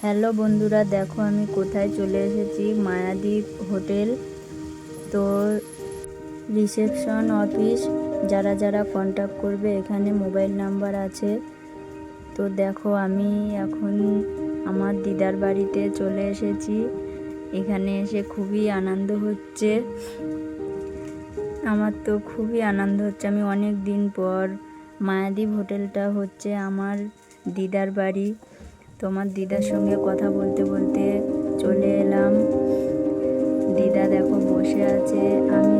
Hello বন্ধুরা, দেখো আমি কোথায় চলে এসেছি। মায়াদ্বীপ হোটেল। তো রিসেপশন অফিস, যারা যারা কন্ট্যাক্ট করবে, এখানে মোবাইল নাম্বার আছে। তো দেখো আমি এখন আমার দিদার বাড়িতে চলে এসেছি। এখানে এসে খুবই আনন্দ হচ্ছে। আমার তো খুবই আনন্দ হচ্ছে। আমি অনেক দিন পর মায়াদ্বীপ হোটেলটা হচ্ছে আমার দিদার বাড়ি। তোমার দিদার সঙ্গে কথা বলতে বলতে চলে এলাম। দিদা দেখো বসে আছে। আমি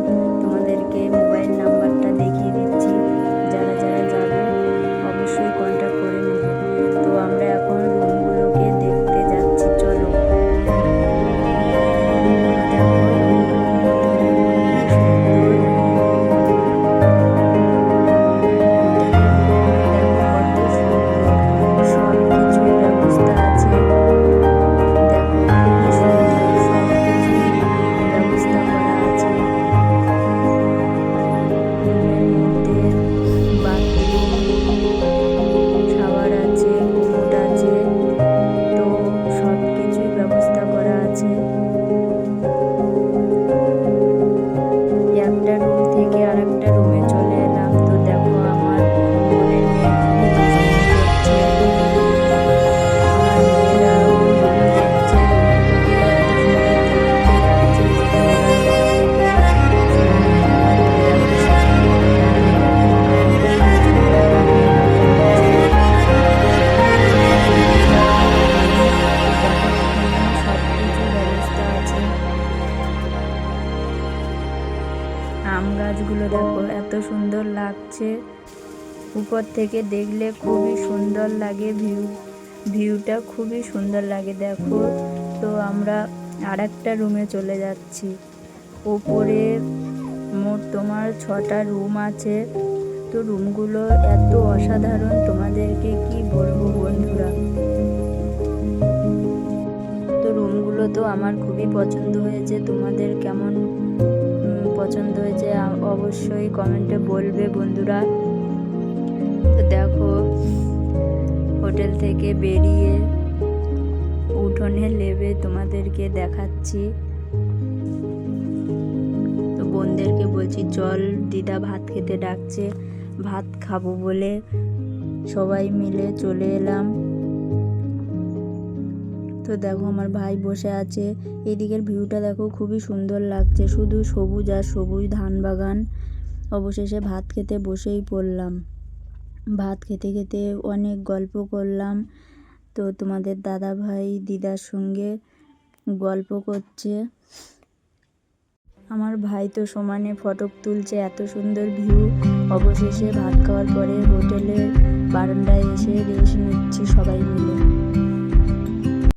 আম গাছগুলো দেখো, এত সুন্দর লাগছে। উপর থেকে দেখলে খুবই সুন্দর লাগে ভিউ। ভিউটা খুবই সুন্দর লাগে, দেখো। তো আমরা আর একটা রুমে চলে যাচ্ছি। ওপরে মোট তোমার ছটা রুম আছে। তো রুমগুলো এত অসাধারণ, তোমাদেরকে কি বলব বন্ধুরা? তো রুমগুলো তো আমার খুবই পছন্দ হয়েছে, তোমাদের কেমন পছন্দ হয়েছে অবশ্যই কমেন্টে বলবে বন্ধুরা। তো দেখো, হোটেল থেকে বেরিয়ে উঠোনে লেবে তোমাদেরকে দেখাচ্ছি। তো বোনদেরকে বলছি, চল, দিদা ভাত খেতে ডাকছে, ভাত খাব বলে। সবাই মিলে চলে এলাম। তো দেখো আমার ভাই বসে আছে। এদিকের ভিউটা দেখো খুবই সুন্দর লাগছে। শুধু সবুজ আর সবুজ ধান বাগান। অবশেষে ভাত খেতে বসেই পড়লাম। ভাত খেতে খেতে অনেক গল্প করলাম। তো তোমাদের দাদা ভাই দিদার সঙ্গে গল্প করছে। আমার ভাই তো সমানে ফটো তুলছে এত সুন্দর ভিউ। অবশেষে ভাত খাওয়ার পরে হোটেলের বারান্দায় এসে রেস্ট নিচ্ছি সবাই মিলে।